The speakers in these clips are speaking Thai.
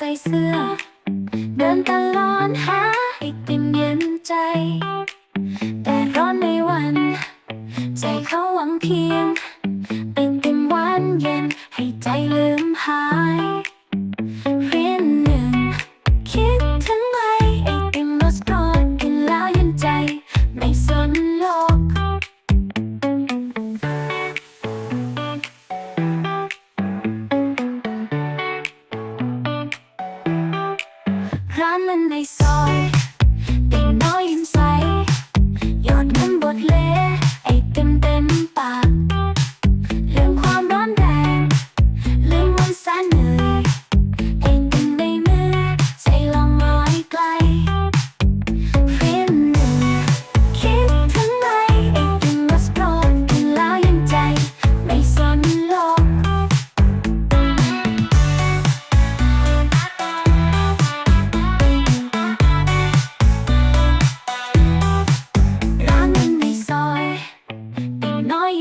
ใส่เสื้อ เดินตลอดหาไอติมเย็นใจ แต่ร้อนในวัน ใจเขาหวังเพียงไอติมหวานเย็นให้ใจลืมหาย ร้านมันในซอย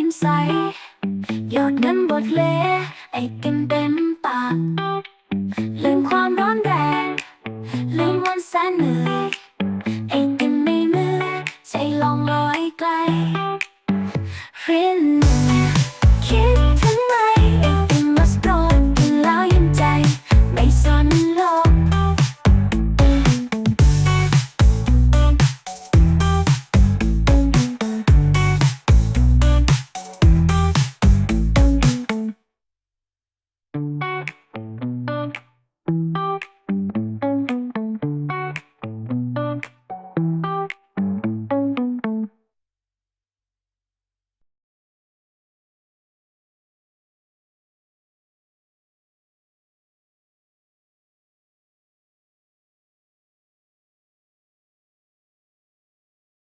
นใสหยดเงินบทเละไอ้กินเต็มปากลืมความร้อนแรงลืมวันแสนเหนื่อยไอ้กินไม่เมื่อใจลองลอยไกล